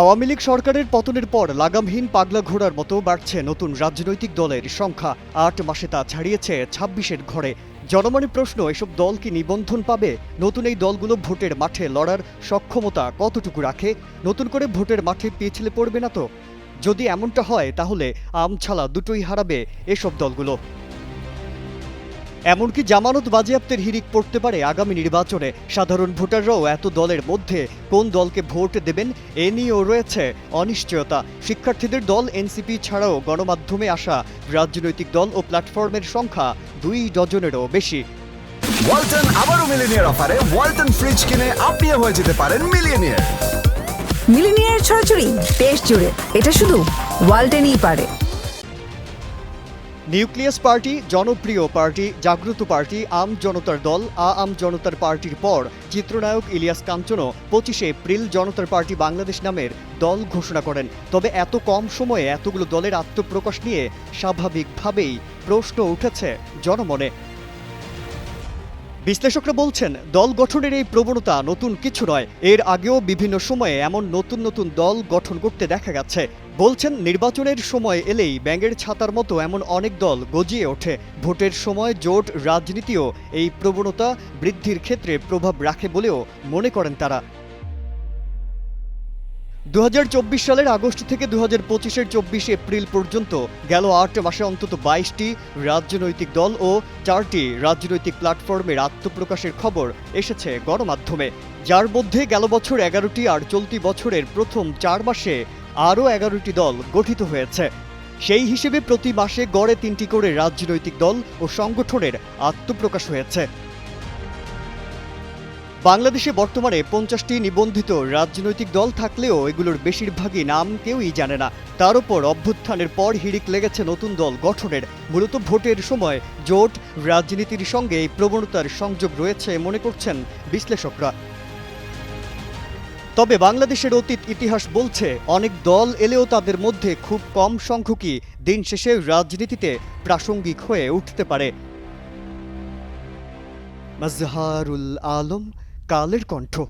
আওয়ামী লীগ সরকারের পতনের পর লাগামহীন পাগলা ঘোড়ার মতো বাড়ছে নতুন রাজনৈতিক দলের সংখ্যা। আট মাসে তা ছাড়িয়েছে ছাব্বিশের ঘরে। জনমনের প্রশ্ন, এসব দল কি নিবন্ধন পাবে? নতুন এই দলগুলো ভোটের মাঠে লড়ার সক্ষমতা কতটুকু রাখে? নতুন করে ভোটের মাঠে পিছলে পড়বে না তো? যদি এমনটা হয়, তাহলে আমছালা দুটোই হারাবে এসব দলগুলো। এমনকি জামানত বাজেয়াপ্তের হিরিক পড়তে পারে আগামী নির্বাচনে। সাধারণ ভোটাররাও এত দলের মধ্যে কোন দলকে ভোট দেবেন এ নিয়েও রয়েছে অনিশ্চয়তা। শিক্ষার্থীদের দল এনসিপি ছাড়াও গণমাধ্যমে আসা। রাজনৈতিক দল ও প্ল্যাটফর্মের সংখ্যা দুই ডজনেরও বেশি। ওয়ালটন আবারও মিলিনিয়ার অফারে ওয়ালটন ফ্রিজ কিনে আপনিও হয়ে যেতে পারেন মিলিয়নিয়ার মিলিনিয়ার ছড়াছড়ি দেশ জুড়ে। এটা শুধু ওয়ালটেনই পারে। নিউক্লিয়াস পার্টি, জনপ্রিয় পার্টি, জাগ্রত পার্টি, আম জনতার দল, আ আম জনতার পার্টির পর চিত্রনায়ক ইলিয়াস কাঞ্চনও পঁচিশে এপ্রিল জনতার পার্টি বাংলাদেশ নামের দল ঘোষণা করেন। তবে এত কম সময়ে এতগুলো দলের আত্মপ্রকাশ নিয়ে স্বাভাবিকভাবেই প্রশ্ন উঠেছে জনমনে। বিশ্লেষকরা বলছেন, দল গঠনের এই প্রবণতা নতুন কিছু নয়। এর আগেও বিভিন্ন সময়ে এমন নতুন নতুন দল গঠন করতে দেখা গেছে। বলছেন, নির্বাচনের সময় এলেই ব্যাঙের ছাতার মতো এমন অনেক দল গজিয়ে ওঠে। ভোটের সময় জোট, রাজনীতিও এই প্রবণতা বৃদ্ধির ক্ষেত্রে প্রভাব রাখে বলেও মনে করেন তারা। দু হাজার চব্বিশ সালের আগস্ট থেকে দু হাজার পঁচিশের চব্বিশে এপ্রিল পর্যন্ত গেল আট মাসে অন্তত বাইশটি রাজনৈতিক দল ও চারটি রাজনৈতিক প্ল্যাটফর্মের আত্মপ্রকাশের খবর এসেছে গণমাধ্যমে। যার মধ্যে গেল বছর এগারোটি আর চলতি বছরের প্রথম চার মাসে আরও এগারোটি দল গঠিত হয়েছে। সেই হিসেবে প্রতি মাসে গড়ে তিনটি করে রাজনৈতিক দল ও সংগঠনের আত্মপ্রকাশ হয়েছে। বাংলাদেশে বর্তমানে পঞ্চাশটি নিবন্ধিত রাজনৈতিক দল থাকলেও এগুলোর বেশিরভাগই নাম কেউই জানে না। তার উপর অভ্যুত্থানের পর হিড়িক লেগেছে নতুন দল গঠনের। মূলত ভোটের সময় জোট, রাজনীতির সঙ্গে এই প্রবণতার সংযোগ রয়েছে মনে করছেন বিশ্লেষকরা। তবে বাংলাদেশের অতীত ইতিহাস বলছে, অনেক দল এলেও তাদের মধ্যে খুব কম সংখ্যকই দিন শেষে রাজনীতিতে প্রাসঙ্গিক হয়ে উঠতে পারে। মাজহারুল আলম, কালের কণ্ঠ।